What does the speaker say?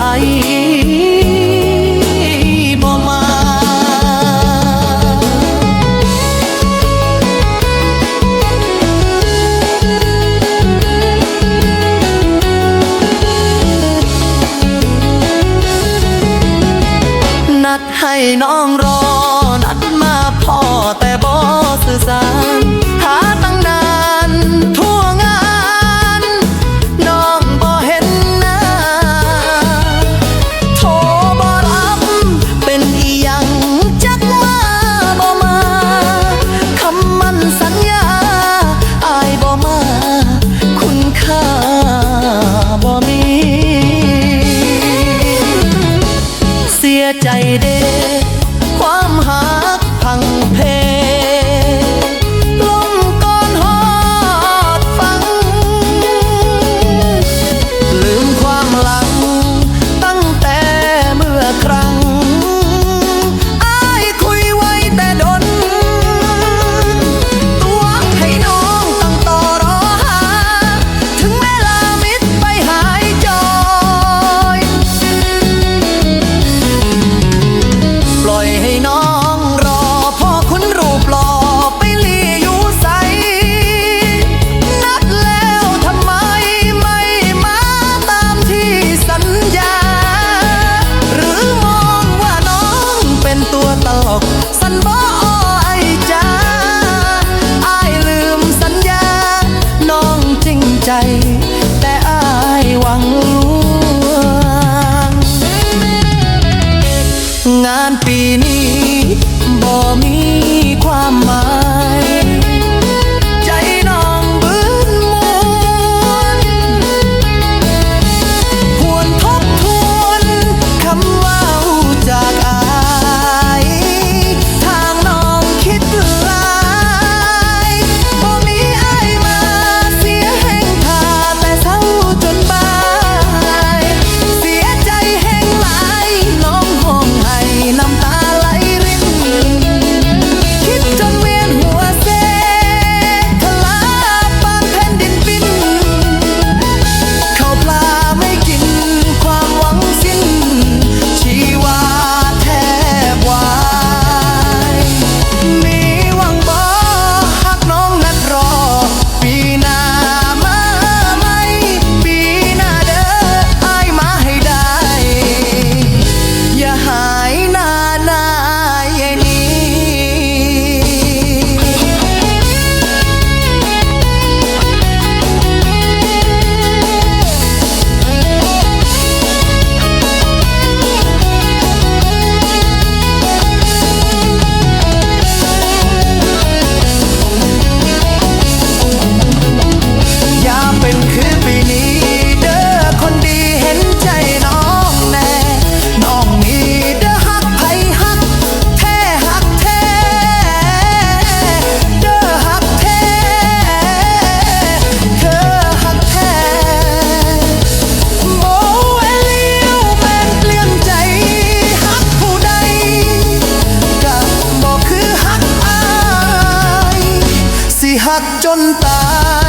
ายนัดให้น้องรอ นัดมาพ่อแต่ চাই রে। หวั หักจนตาย